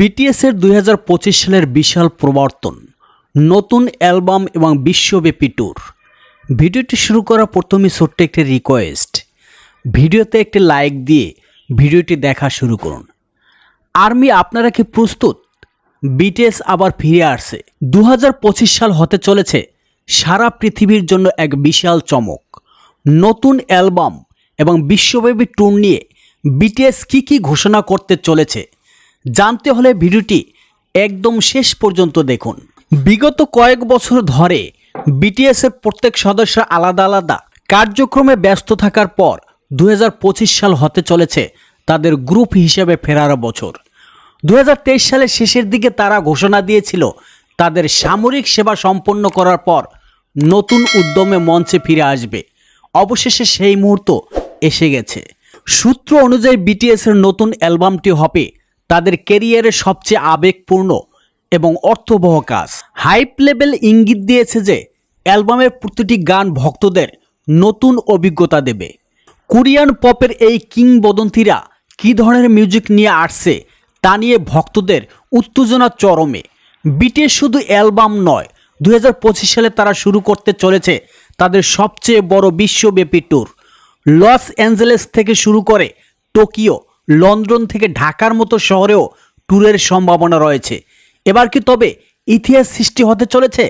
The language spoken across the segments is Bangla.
বিটিএস এর দু হাজার পঁচিশ সালের বিশাল প্রবর্তন, নতুন অ্যালবাম এবং বিশ্বব্যাপী ট্যুর ভিডিওটি শুরু করার প্রথমে ছোট্ট একটি রিকোয়েস্ট ভিডিওতে একটি লাইক দিয়ে ভিডিওটি দেখা শুরু করুন। আর্মি, আপনারা কি প্রস্তুত? বিটিএস আবার ফিরে আসছে। দু হাজার পঁচিশ সাল হতে চলেছে। সারা পৃথিবীর জন্য এক বিশাল চমক। নতুন অ্যালবাম এবং বিশ্বব্যাপী ট্যুর নিয়ে বিটিএস কী কী ঘোষণা করতে চলেছে জানতে হলে ভিডিওটি একদম শেষ পর্যন্ত দেখুন। বিগত কয়েক বছর ধরে বিটিএস এর প্রত্যেক সদস্য আলাদা আলাদা কার্যক্রমে ব্যস্ত থাকার পর দু হাজার পঁচিশ সাল হতে চলেছে তাদের গ্রুপ হিসেবে ফেরার বছর। দুই হাজার তেইশ সালের শেষের দিকে তারা ঘোষণা দিয়েছিল তাদের সামরিক সেবা সম্পন্ন করার পর নতুন উদ্যমে মঞ্চে ফিরে আসবে। অবশেষে সেই মুহূর্ত এসে গেছে। সূত্র অনুযায়ী বিটিএস এর নতুন অ্যালবামটি হবে তাদের ক্যারিয়ারের সবচেয়ে আবেগপূর্ণ এবং অর্থবহ কাজ। হাইপ লেভেল ইঙ্গিত দিয়েছে যে, অ্যালবামের প্রতিটি গান ভক্তদের নতুন অভিজ্ঞতা দেবে। কোরিয়ান পপের এই কিংবদন্তিরা কী ধরনের মিউজিক নিয়ে আসছে তা নিয়ে ভক্তদের উত্তেজনা চরমে। বিটিএস শুধু অ্যালবাম নয়, দুই সালে তারা শুরু করতে চলেছে তাদের সবচেয়ে বড় বিশ্বব্যাপী ট্যুর লস অ্যাঞ্জেলেস থেকে শুরু করে টোকিও লন্ডন থেকে ঢাকার মতো শহরেও ট্যুরের সম্ভাবনা রয়েছে। এবার কি তবে ইতিহাস সৃষ্টি হতে চলেছে?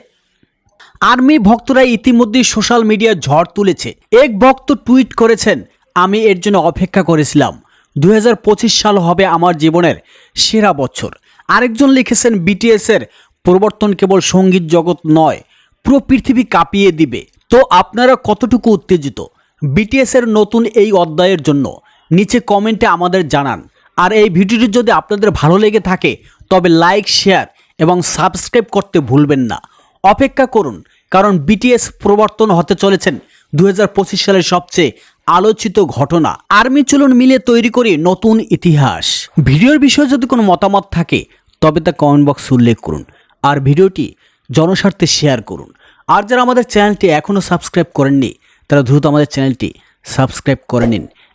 আর্মি ভক্তরা ইতিমধ্যেই সোশ্যাল মিডিয়া ঝড় তুলেছে। এক ভক্ত টুইট করেছেন, আমি এর জন্য অপেক্ষা করেছিলাম। দু হাজার পঁচিশ সাল হবে আমার জীবনের সেরা বছর। আরেকজন লিখেছেন, বিটিএস এর প্রবর্তন কেবল সংগীত জগৎ নয়, পুরো পৃথিবী কাঁপিয়ে দিবে। তো আপনারা কতটুকু উত্তেজিত? বিটিএস এর নতুন এই অধ্যায়ের জন্য নিচে কমেন্টে আমাদের জানান। আর এই ভিডিওটি যদি আপনাদের ভালো লেগে থাকে, তবে লাইক, শেয়ার এবং সাবস্ক্রাইব করতে ভুলবেন না। অপেক্ষা করুন, কারণ বিটিএস প্রবর্তন হতে চলেছেন দু হাজার পঁচিশ সালের সবচেয়ে আলোচিত ঘটনা। আর্মি চলুন মিলে তৈরি করি নতুন ইতিহাস। ভিডিওর বিষয়ে যদি কোনো মতামত থাকে, তবে তা কমেন্ট বক্স উল্লেখ করুন। আর ভিডিওটি জনস্বার্থে শেয়ার করুন। আর যারা আমাদের চ্যানেলটি এখনও সাবস্ক্রাইব করেননি, তারা দ্রুত আমাদের চ্যানেলটি সাবস্ক্রাইব করে নিন।